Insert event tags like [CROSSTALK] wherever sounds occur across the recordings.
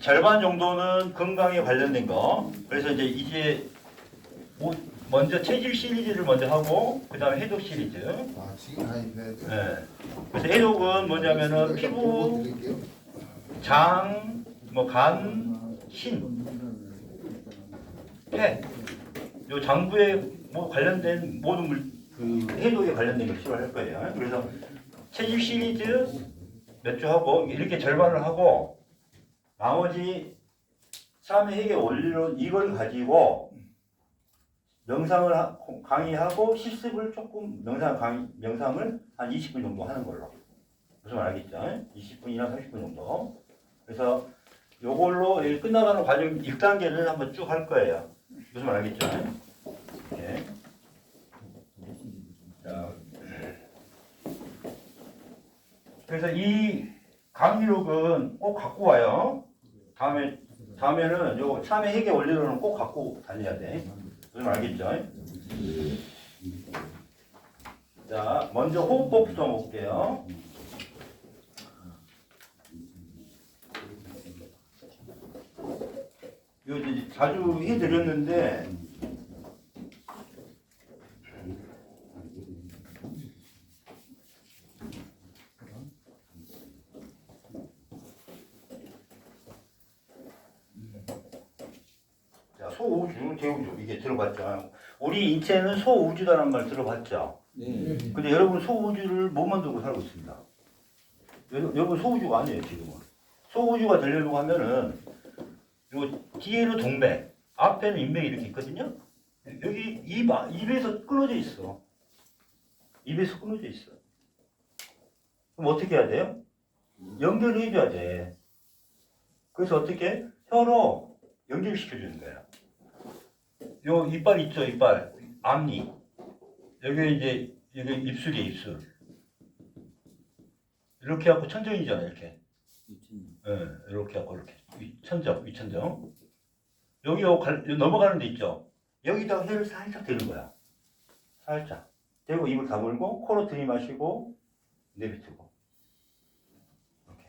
절반 정도는 건강에 관련된 거. 그래서 이제 이제 뭐 먼저 체질 시리즈를 먼저 하고 그다음에 해독 시리즈. 아 지금 아니 네. 예. 그래서 해독은 뭐냐면은 피부, 장, 뭐 간, 신, 폐, 요 장부에 뭐 관련된 모든 물, 그 해독에 관련된 걸 치료할 거예요. 그래서 체질 시리즈 몇 주 하고 이렇게 절반을 하고 나머지 3회 핵의 원리론 이걸 가지고 명상을 하- 강의하고 실습을 조금 명상 강의 명상을 한 20분 정도 하는 걸로 무슨 말 알겠죠? 20분이나 30분 정도. 그래서 요걸로 이 끝나가는 과정 1단계를 한번 쭉 할 거예요. 무슨 말 알겠죠? 자, 그래서 이 강의록은 꼭 갖고 와요. 다음에 다음에는 요 참여 핵의 원리론은 꼭 갖고 다녀야 돼. 말 알겠죠? 자, 먼저 호흡법부터 볼게요. 이거 이제 자주 해드렸는데 자, 소우주, 대우주 이게 들어봤죠? 우리 인체는 소우주다라는 말 들어봤죠? 네. 근데 여러분 소우주를 못 만들고 살고 있습니다. 여러- 여러분 소우주가 아니에요 지금은. 소우주가 되려고 하면은 요 뒤에는 동맥, 앞에는 인맥이 이렇게 있거든요. 여기 입 아- 입에서 끊어져 있어. 입에서 끊어져 있어. 그럼 어떻게 해야 돼요? 연결을 해줘야 돼. 그래서 어떻게 혀로 연결시켜주는 거야. 요 이빨 있죠 이빨 앞니 여기 이제 여기 입술이 입술. 이렇게 하고 천정이잖아 이렇게. 예, 이렇게 하고 이렇게 위- 천정 위천정. 여기 요 갈- 요 넘어가는 데 있죠. 여기다가 혀를 살짝 대는 거야. 살짝. 대고 입을 다물고 코로 들이마시고 내뱉고. 이렇게.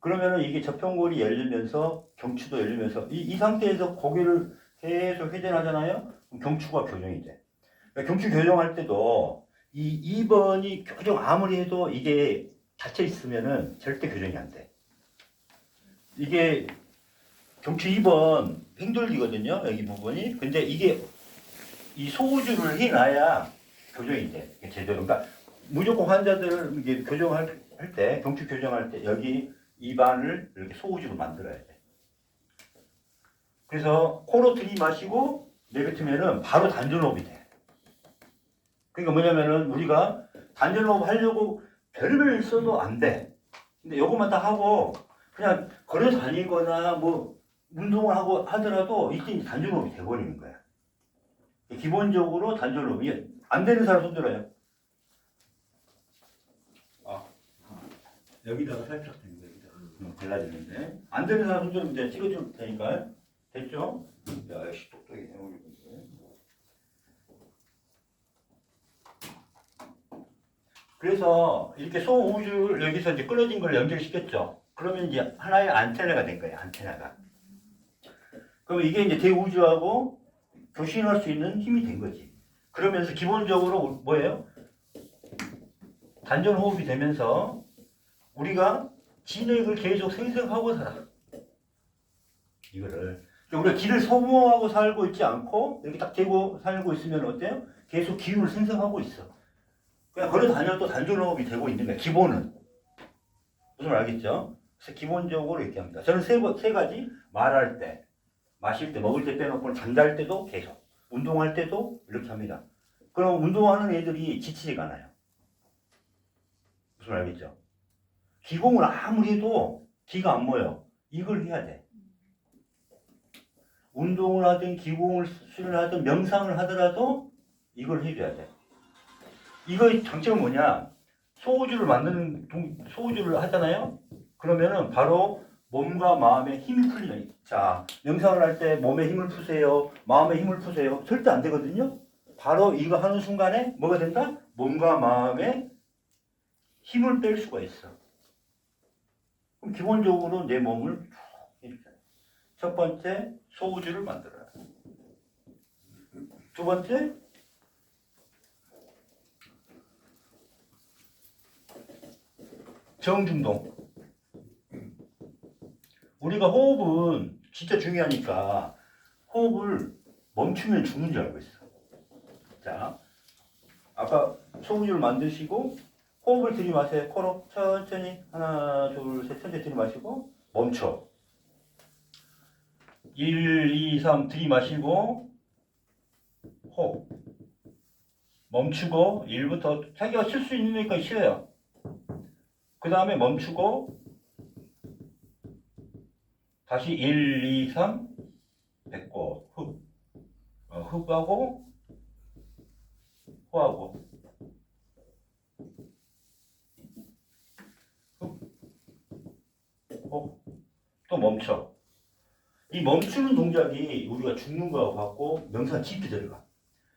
그러면은 이게 저평골이 열리면서 경추도 열리면서 이, 이 상태에서 고개를 계속 회전하잖아요. 경추가 교정이 돼. 그러니까 경추 교정할 때도 이 2번이 교정 아무리 해도 이게 닫혀 있으면은 절대 교정이 안 돼. 이게 경추 2번 횡돌기거든요. 여기 부분이. 근데 이게 이 소우주를 해놔야 교정이 돼. 제대로. 그러니까 무조건 환자들을 이게 교정할 할 때, 경추 교정할 때 여기 입안을 이렇게 소우주로 만들어야 돼. 그래서 코로 들이마시고 내뱉으면은 바로 단전호흡이 돼. 그러니까 뭐냐면은 우리가 단전호흡 하려고 별을 써도 안 돼. 근데 요것만 딱 하고 그냥 걸어 다니거나 뭐 운동을 하고 하더라도 이때 단전호흡이 돼버리는 거야. 기본적으로 단전호흡이 안 되는 사람 손들어요. 아, 여기다가 살짝 됩니다. 여기다가. 음, 발라주는데 안 되는 사람 손들면 이제 찍어줄 테니까 됐죠? 야, 역시 똑똑해. 우리 분들. 그래서 이렇게 소우주를 여기서 이제 끊어진 걸 연결시켰죠. 그러면 이제 하나의 안테나가 된 거예요. 안테나가. 그럼 이게 이제 대우주하고 교신할 수 있는 힘이 된 거지. 그러면서 기본적으로 뭐예요? 단전 호흡이 되면서 우리가 진액을 계속 생성하고 살아. 이거를. 그러니까 우리가 기를 소모하고 살고 있지 않고 이렇게 딱 대고 살고 있으면 어때요? 계속 기운을 생성하고 있어. 그냥 걸어 다녀도 단전호흡이 되고 있는 거야. 기본은. 무슨 말 알겠죠? 기본적으로 이렇게 합니다. 저는 세, 번- 세 가지 말할 때, 마실 때, 먹을 때 빼놓고 잠잘 때도 계속, 운동할 때도 이렇게 합니다. 그럼 운동하는 애들이 지치지가 않아요. 무슨 말 알겠죠? 기공을 아무리 해도 기가 안 모여. 이걸 해야 돼. 운동을 하든 기공을 수련하든 명상을 하더라도 이걸 해줘야 돼. 이거의 장점은 뭐냐? 소우주를 만드는 동, 소우주를 하잖아요. 그러면은 바로 몸과 마음에 힘이 풀리는. 자, 명상을 할 때 몸에 힘을 푸세요. 마음에 힘을 푸세요. 절대 안 되거든요. 바로 이거 하는 순간에 뭐가 된다? 몸과 마음에 힘을 뺄 수가 있어. 그럼 기본적으로 내 몸을 쭉 이렇게. 첫 번째, 소우주를 만들어요. 두 번째, 정중동. 우리가 호흡은 진짜 중요하니까 호흡을 멈추면 죽는 줄 알고 있어. 자, 아까 소우주를 만드시고 호흡을 들이마세요. 코로 천천히 하나, 둘, 셋 천천히 들이마시고 멈춰. 1, 2, 3 들이마시고 호흡. 멈추고 1부터 자기가 쉴 수 있으니까 쉬어요. 그 다음에 멈추고 다시 1, 2, 3 뱉고 흡. 어, 흡하고 호하고 어, 또 멈춰. 이 멈추는 동작이 우리가 죽는 거하고 같고 명상 깊이 들어가.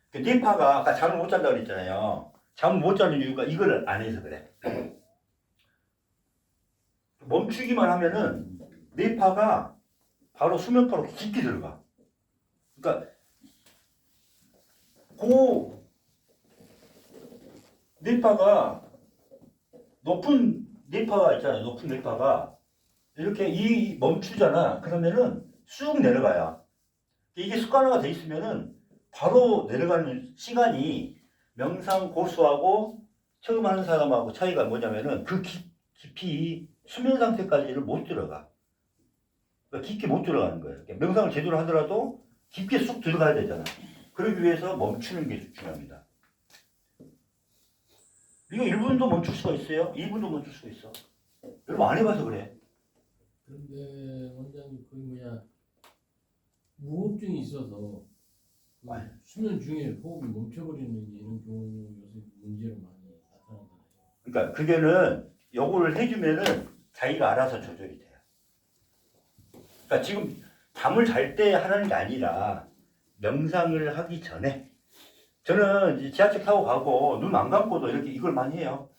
그 뇌파가 아까 잠을 못 잔다고 그랬잖아요. 잠을 못 자는 이유가 이걸 안 해서 그래. 멈추기만 하면은 뇌파가 바로 수면파로 깊이 들어가. 그러니까 그 뇌파가 높은 뇌파가 있잖아요. 높은 뇌파가 이렇게 이 멈추잖아. 그러면은 쑥 내려가요. 이게 습관화가 돼 있으면은 바로 내려가는 시간이 명상 고수하고 처음 하는 사람하고 차이가 뭐냐면은 그 깊, 깊이 수면 상태까지를 못 들어가. 그러니까 깊게 못 들어가는 거예요. 그러니까 명상을 제대로 하더라도 깊게 쑥 들어가야 되잖아. 그러기 위해서 멈추는 게 중요합니다. 이거 1분도 멈출 수가 있어요. 2분도 멈출 수가 있어. 여러분 안 해봐서 그래. 그런데 원장님 그 뭐야 무호흡증이 있어서 그 아니. 수면 중에 호흡이 멈춰버리는 이런 경우 요새 문제로 많이 나타나잖아요. 그러니까 그게는 요거를 해주면은 자기가 알아서 조절이 돼요. 그러니까 지금 잠을 잘 때 하는 게 아니라 명상을 하기 전에 저는 이제 지하철 타고 가고 눈 안 감고도 이렇게 이걸 많이 해요.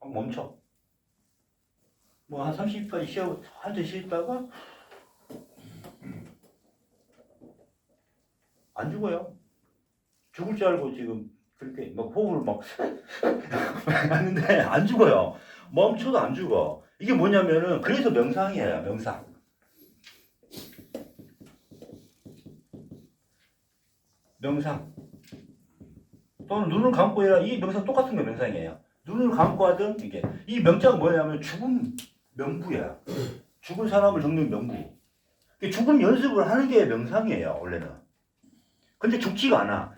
멈춰. 뭐 한 30분까지 쉬어 한잔 쉬다가 안 죽어요. 죽을 줄 알고 지금 그렇게 막 호흡을 막 [LAUGHS] 하는데 안 죽어요. 멈춰도 안 죽어. 이게 뭐냐면은 그래서 명상이에요. 명상. 명상. 또는 눈을 감고 해야 이 명상 똑같은 거 명상이에요. 눈을 감고 하든 이게 이 명자가 뭐냐면 죽음 명부야. 죽은 사람을 적는 명부. 죽음 연습을 하는 게 명상이에요. 원래는. 근데 죽지가 않아.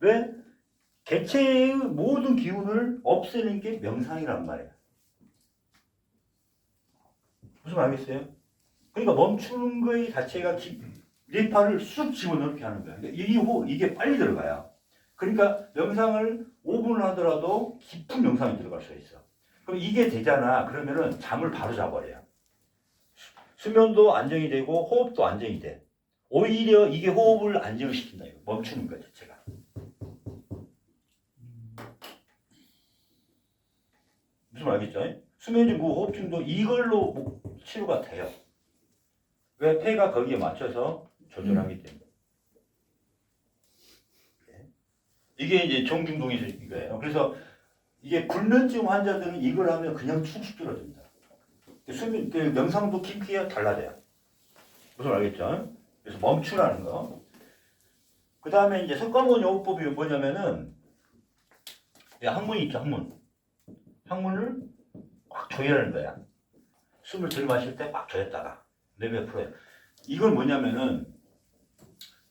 왜? 개체의 모든 기운을 없애는 게 명상이란 말이에요. 무슨 말 알겠어요? 그러니까 멈추는 거의 자체가 기, 뇌파를 쑥 집어넣게 하는 거야. 그러니까 이후 이게 빨리 들어가요. 그러니까 명상을 5분을 하더라도 깊은 명상이 들어갈 수 있어. 그럼 이게 되잖아. 그러면은 잠을 바로 자버려요. 수- 수면도 안정이 되고 호흡도 안정이 돼. 오히려 이게 호흡을 안정을 시킨다. 이거. 멈추는 거 자체가. 무슨 말 알겠죠? 수면증, 무호흡 증도 이걸로 목- 치료가 돼요. 왜 폐가 거기에 맞춰서 조절하기 때문에. 이게 이제 정중동에서 이거예요. 그래서 이게 불면증 환자들은 이걸 하면 그냥 축축 줄어듭니다. 수면, 그 명상도 깊이에 달라져요. 무슨 말 알겠죠? 그래서 멈추라는 거. 그 다음에 이제 석가모니 호흡법이 뭐냐면은 이 항문이 있죠, 항문. 항문을 꽉 조여라는 거야. 숨을 들이마실 때 꽉 조였다가 내배 풀어요. 이건 뭐냐면은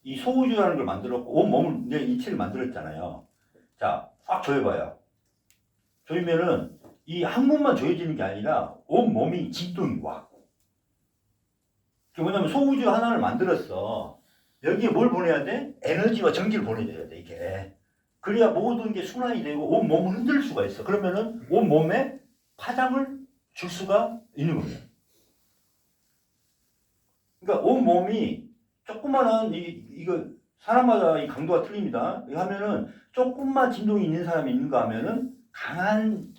이 소우주라는 걸 만들었고 온 몸을 내 이체를 만들었잖아요. 자, 꽉 조여봐요. 조이면은 이 항문만 조여지는 게 아니라 온 몸이 진동이 와. 그게 뭐냐면 소우주 하나를 만들었어. 여기에 뭘 보내야 돼? 에너지와 전기를 보내줘야 돼 이게. 그래야 모든 게 순환이 되고 온 몸을 흔들 수가 있어. 그러면은 온 몸에 파장을 줄 수가 있는 거예요. 그러니까 온 몸이 조그만한 이 이거 사람마다 이 강도가 틀립니다. 이거 하면은 조금만 진동이 있는 사람이 있는가 하면은 강한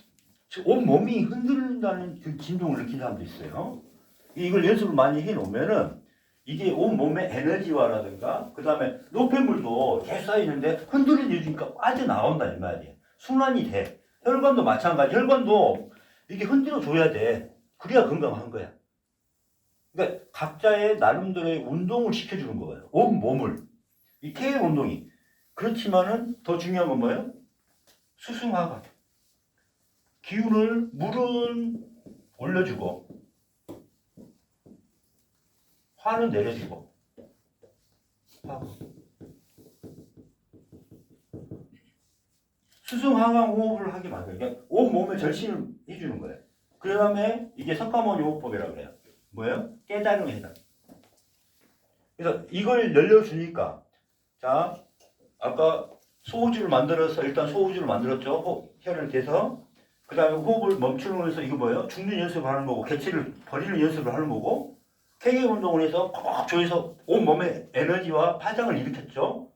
온 몸이 흔들린다는 그 진동을 느낀 사람도 있어요. 이걸 연습을 많이 해 놓으면은 이게 온 몸의 에너지와라든가 그 다음에 노폐물도 계속 쌓이는데 흔들리는 이유니까 빠져나온다 이 말이에요. 순환이 돼. 혈관도 마찬가지. 혈관도 이게 흔들어 줘야 돼. 그래야 건강한 거야. 그러니까 각자의 나름대로의 운동을 시켜주는 거예요. 온 몸을. 이 케어 운동이. 그렇지만은 더 중요한 건 뭐예요? 수승화가. 기운을 물은 올려주고 화는 내려주고 화. 수승하강 호흡을 하게 만들어요. 그러니까 온 몸에 절신을 해주는 거예요. 그 다음에 이게 석가모니 호흡법이라고 해요. 뭐예요? 깨달음의 해당. 그래서 이걸 열려주니까 자 아까 소우주를 만들어서 일단 소우주를 만들었죠. 호, 혈을 대서 그 다음에 호흡을 멈추면서 이거 뭐예요? 죽는 연습을 하는 거고 개체를 버리는 연습을 하는 거고 케게 운동을 해서 꽉 조여서 온 몸에 에너지와 파장을 일으켰죠.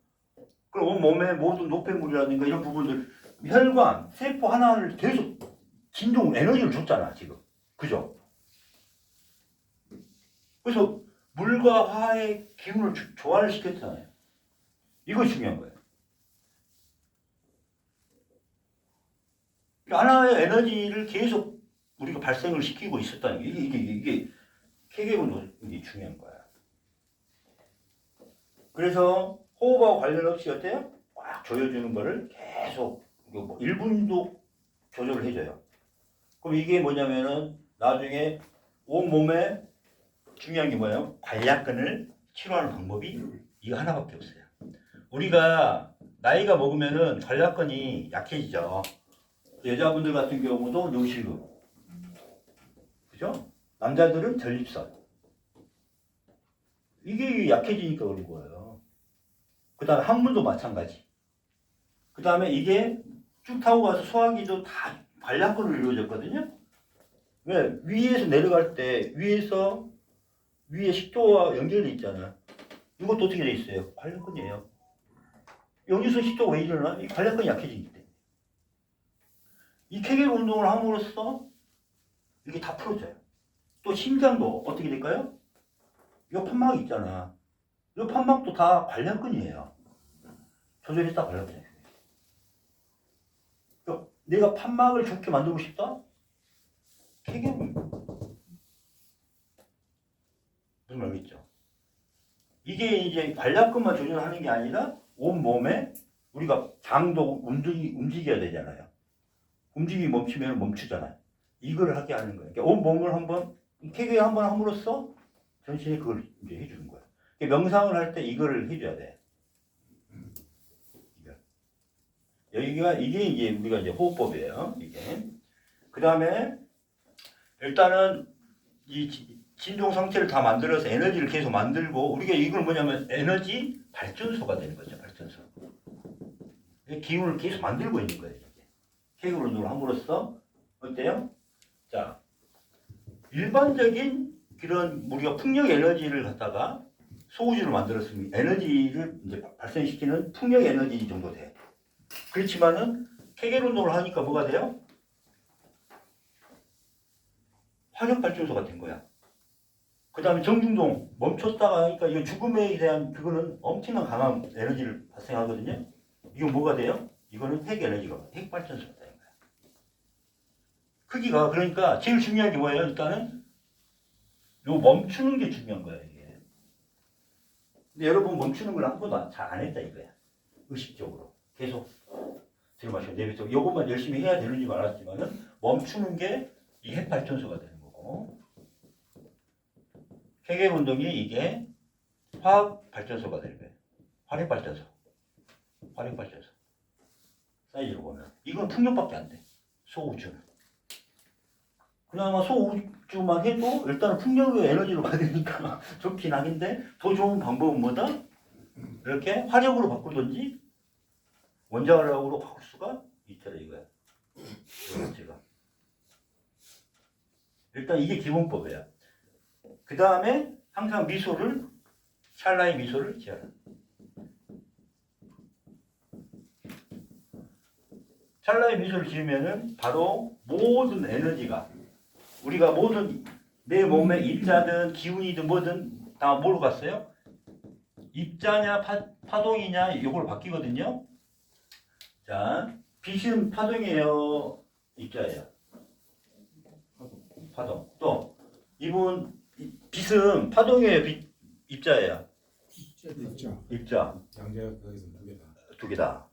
그럼 온 몸의 모든 노폐물이라든가 이런 부분들 혈관, 세포 하나하나를 계속 진동 에너지를 줬잖아 지금. 그죠? 그래서 물과 화의 기운을 조- 조화를 시켰잖아요. 이거 중요한 거예요. 하나의 에너지를 계속 우리가 발생을 시키고 있었다는 게 이게 이게 이게 케게운동이 중요한 거야. 그래서 호흡하고 관련 없이 어때요? 꽉 조여주는 거를 계속 이거 뭐 1분도 조절을 해줘요. 그럼 이게 뭐냐면은 나중에 온 몸에 중요한 게 뭐예요? 관략근을 치료하는 방법이 이거 하나밖에 없어요. 우리가 나이가 먹으면은 관략근이 약해지죠. 여자분들 같은 경우도 요실금. 그죠? 남자들은 전립선. 이게 약해지니까 그런 거예요. 그 다음에 항문도 마찬가지. 그 다음에 이게 쭉 타고 가서 소화기도 다 관략근으로 이루어졌거든요. 왜? 위에서 내려갈 때 위에서 위에 식도와 연결돼 있잖아. 이것도 어떻게 돼 있어요? 관략근이에요. 여기서 식도가 왜 일어나? 이 관략근이 약해지기 때문에. 이 케겔 운동을 함으로써 이게 다 풀어져요. 또 심장도 어떻게 될까요? 이 판막 있잖아. 이 판막도 다 관략근이에요. 조절했다. 그러니까 내가 판막을 좋게 만들고 싶다? 운동. 무슨 말이겠죠? 이게 이제 관략근만 조절하는 게 아니라 온 몸에 우리가 장도 움직이, 움직여야 되잖아요. 움직임이 멈추면 멈추잖아요. 이걸 하게 하는 거예요. 그러니까 온 몸을 한번 케게 한번 함으로써 전신에 그걸 이제 해주는 거예요. 그러니까 명상을 할 때 이거를 해줘야 돼. 이거. 여기가 이게 이제 우리가 이제 호흡법이에요. 이게. 그 다음에 일단은 이 지- 진동 상태를 다 만들어서 에너지를 계속 만들고 우리가 이걸 뭐냐면 에너지 발전소가 되는 거죠. 발전소. 이 기운을 계속 만들고 있는 거예요. 이렇게. 케이크 운동을 함으로써 어때요? 자, 일반적인 그런 우리가 풍력 에너지를 갖다가 소우주를 만들었으면 에너지를 이제 발생시키는 풍력 에너지 정도 돼. 그렇지만은 케겔 운동을 하니까 뭐가 돼요? 화력 발전소가 된 거야. 그 다음에 정중동 멈췄다가 하니까 이 죽음에 대한 그거는 엄청난 강한 에너지를 발생하거든요. 이건 뭐가 돼요? 이거는 핵 에너지가 핵 발전소가 거야. 크기가 그러니까 제일 중요한 게 뭐예요? 일단은 요 멈추는 게 중요한 거야 이게. 근데 여러분 멈추는 걸 한 번도 잘 안 했다 이거야. 의식적으로 계속 들어마시고 내뱉어. 요것만 열심히 해야 되는 줄 알았지만은 멈추는 게 이 핵 발전소가 되는 거고. 회계 운동이 이게 화학 발전소가 되는 거예요. 화력 발전소. 화력 발전소. 사이즈로 보면 이건 풍력밖에 안 돼. 소우주는. 그나마 소우주만 해도 일단은 풍력의 에너지로 [LAUGHS] 받으니까 좋긴 하긴데 더 좋은 방법은 뭐다? 이렇게 화력으로 바꾸든지 원자력으로 바꿀 수가 있더라 이거야. 이거 제가. 일단 이게 기본법이야. 그 다음에 항상 미소를 찰나의 미소를 지어라. 찰나의 미소를 지으면은 바로 모든 에너지가 우리가 모든 내 몸에 입자든 기운이든 뭐든 다 뭘로 갔어요? 입자냐 파, 파동이냐 이걸 바뀌거든요. 자, 빛은 파동이에요. 입자예요. 파동. 또 이분 이- 빛은 파동이에요. 빛, 입자예요. 있죠. 입자 양자가 거기서 두 개다. 두 개다.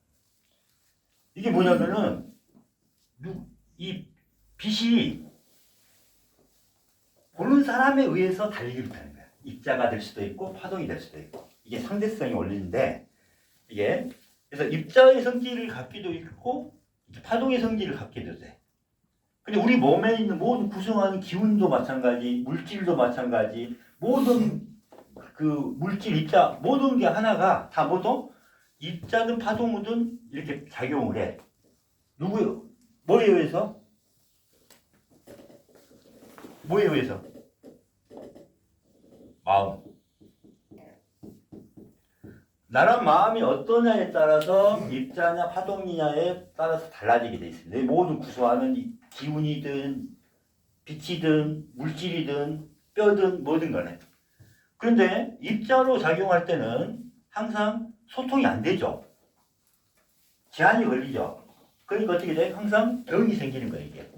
이게 뭐냐면은 누- 이 빛이 보는 사람에 의해서 달리기 못하는 거야. 입자가 될 수도 있고 파동이 될 수도 있고 이게 상대성이 원리인데 이게 그래서 입자의 성질을 갖기도 있고 파동의 성질을 갖기도 돼. 근데 우리 몸에 있는 모든 구성하는 기운도 마찬가지, 물질도 마찬가지, 모든 그 물질 입자 모든 게 하나가 다 모두 입자든 파동이든 이렇게 작용을 해. 누구요? 뭐에 의해서? 뭐에 의해서? 마음. 나란 마음이 어떠냐에 따라서 입자냐 파동이냐에 따라서 달라지게 돼 있습니다. 내 모든 구성하는 이 기운이든 빛이든 물질이든 뼈든 뭐든 간에. 그런데 입자로 작용할 때는 항상 소통이 안 되죠. 제한이 걸리죠. 그러니까 어떻게 돼? 항상 병이 생기는 거야 이게.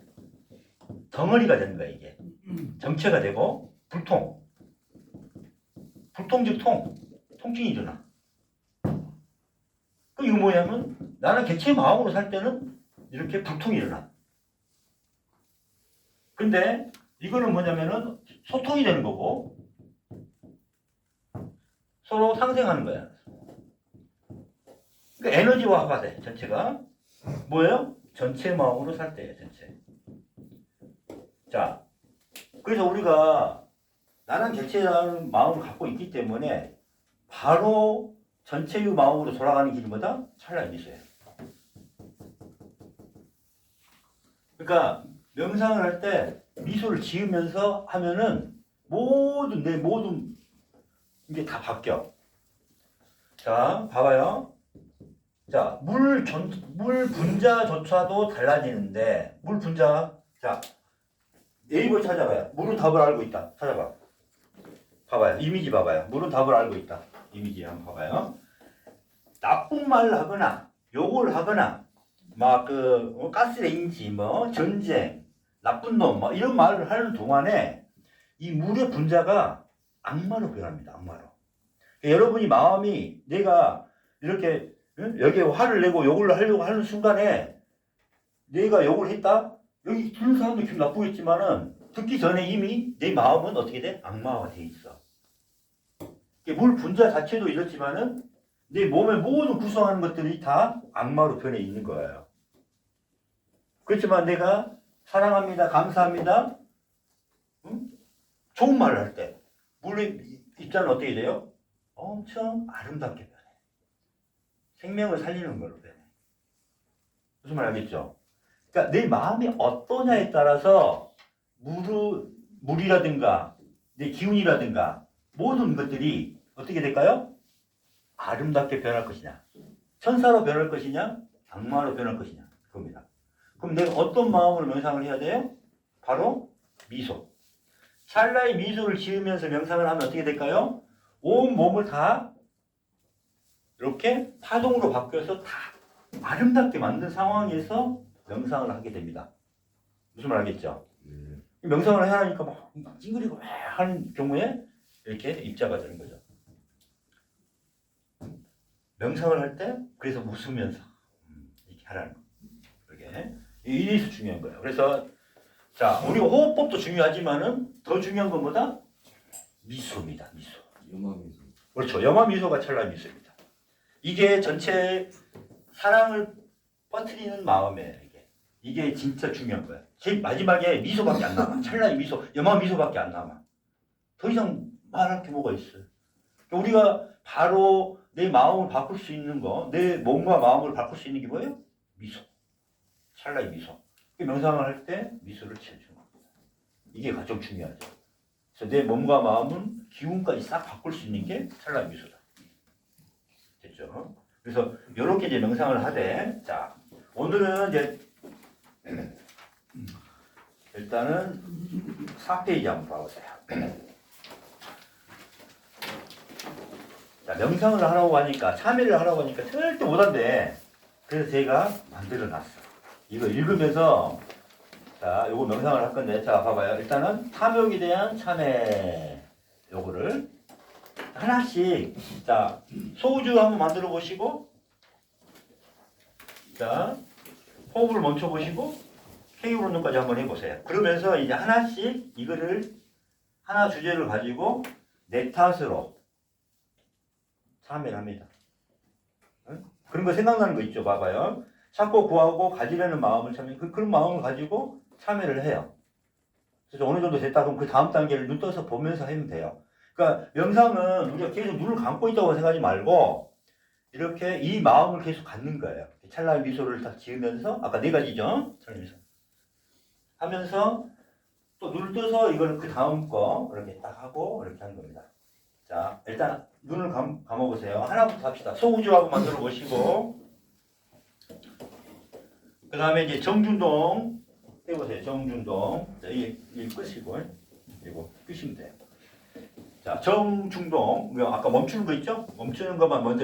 덩어리가 되는 거야 이게. 정체가 되고 불통. 불통 즉 통. 통증이 일어나. 그 이거 뭐냐면 나는 개체 마음으로 살 때는 이렇게 불통이 일어나. 근데 이거는 뭐냐면은 소통이 되는 거고 서로 상생하는 거야. 그러니까 에너지화가 돼 전체가 뭐예요? 전체 마음으로 살 때예요 전체. 자, 그래서 우리가 나는 개체라는 마음을 갖고 있기 때문에 바로 전체의 마음으로 돌아가는 길이 뭐다? 찰나의 미소예요. 그러니까 명상을 할 때 미소를 지으면서 하면은 모든 내 모든 이게 다 바뀌어. 자, 봐봐요. 자, 물 전, 물 분자조차도 달라지는데, 물 분자. 자, 네이버 찾아봐요. 물은 답을 알고 있다. 찾아봐. 봐봐요. 이미지 봐봐요. 물은 답을 알고 있다. 이미지 한번 봐봐요. 나쁜 말을 하거나, 욕을 하거나, 막 그 가스레인지, 뭐 전쟁, 나쁜 놈, 뭐 이런 말을 하는 동안에 이 물의 분자가 악마로 변합니다. 악마로. 여러분이 마음이 내가 이렇게 응? 여기에 화를 내고 욕을 하려고 하는 순간에 내가 욕을 했다? 여기 듣는 사람도 기분 나쁘겠지만은 듣기 전에 이미 내 마음은 어떻게 돼? 악마화 돼 있어. 물 분자 자체도 이렇지만은 내 몸의 모든 구성하는 것들이 다 악마로 변해 있는 거예요. 그렇지만 내가 사랑합니다, 감사합니다, 응? 좋은 말을 할 때, 물의 입자는 어떻게 돼요? 엄청 아름답게 변해. 생명을 살리는 걸로 변해. 무슨 말 알겠죠? 그러니까 내 마음이 어떠냐에 따라서 물, 물이라든가 내 기운이라든가 모든 것들이 어떻게 될까요? 아름답게 변할 것이냐? 천사로 변할 것이냐? 악마로 변할 것이냐? 그겁니다. 그럼 내가 어떤 마음으로 명상을 해야 돼요? 바로 미소. 찰나의 미소를 지으면서 명상을 하면 어떻게 될까요? 온 몸을 다 이렇게 파동으로 바뀌어서 다 아름답게 만든 상황에서 명상을 하게 됩니다. 무슨 말 알겠죠? 명상을 해야 하니까 막 찡그리고 막 하는 경우에 이렇게 입자가 되는 거죠. 명상을 할 때 그래서 웃으면서 음, 이렇게 하라는 거. 이렇게 이래서 중요한 거예요. 그래서 자 우리 호흡법도 중요하지만은 더 중요한 건 뭐다? 미소입니다. 미소. 염화 미소. 그렇죠. 염화 미소가 찰나 미소입니다. 이게 전체 사랑을 퍼뜨리는 마음이에요. 이게 진짜 중요한 거야. 제일 마지막에 미소밖에 안 남아. 찰나의 미소, 염화 미소밖에 안 남아. 더 이상 말할 게 뭐가 있어요. 그러니까 우리가 바로 내 마음을 바꿀 수 있는 거, 내 몸과 마음을 바꿀 수 있는 게 뭐예요? 미소. 찰나의 미소. 그 명상을 할 때 미소를 지어주는 겁니다. 이게 가장 중요하죠. 그래서 내 몸과 마음은 기운까지 싹 바꿀 수 있는 게 찰나의 미소다. 됐죠? 그래서 이렇게 이제 명상을 하되, 자, 오늘은 이제 일단은 4페이지 한번 봐보세요. 자, 명상을 하라고 하니까, 참여를 하라고 하니까 절대 못한대. 그래서 제가 만들어 놨어. 이거 읽으면서, 자, 요거 명상을 할 건데, 자, 봐봐요. 일단은 탐욕에 대한 참회, 요거를 하나씩, 자, 소주 한번 만들어 보시고, 자, 호흡을 멈춰 보시고, K로는까지 한번 해보세요. 그러면서 이제 하나씩 이거를 하나 주제를 가지고 내 탓으로 참여를 합니다. 응? 그런 거 생각나는 거 있죠? 봐봐요. 찾고 구하고 가지려는 마음을 참여, 그, 그런 마음을 가지고 참여를 해요. 그래서 어느 정도 됐다 그러면 그 다음 단계를 눈 떠서 보면서 하면 돼요. 그러니까 명상은 우리가 계속 눈을 감고 있다고 생각하지 말고 이렇게 이 마음을 계속 갖는 거예요. 찰나의 미소를 딱 지으면서 아까 네 가지죠? 찰나의 미소. 하면서 또 눈을 떠서 이거는 그 다음 거 이렇게 딱 하고 이렇게 하는 겁니다. 자, 일단 눈을 감, 감아보세요. 하나부터 합시다. 소우주하고 만들어 보시고 그 다음에 이제 정준동 해보세요. 정준동 자, 이, 이 끄시고 이거 끄시면 돼요. 자, 정중동 아까 멈추는 거 있죠? 멈추는 것만 먼저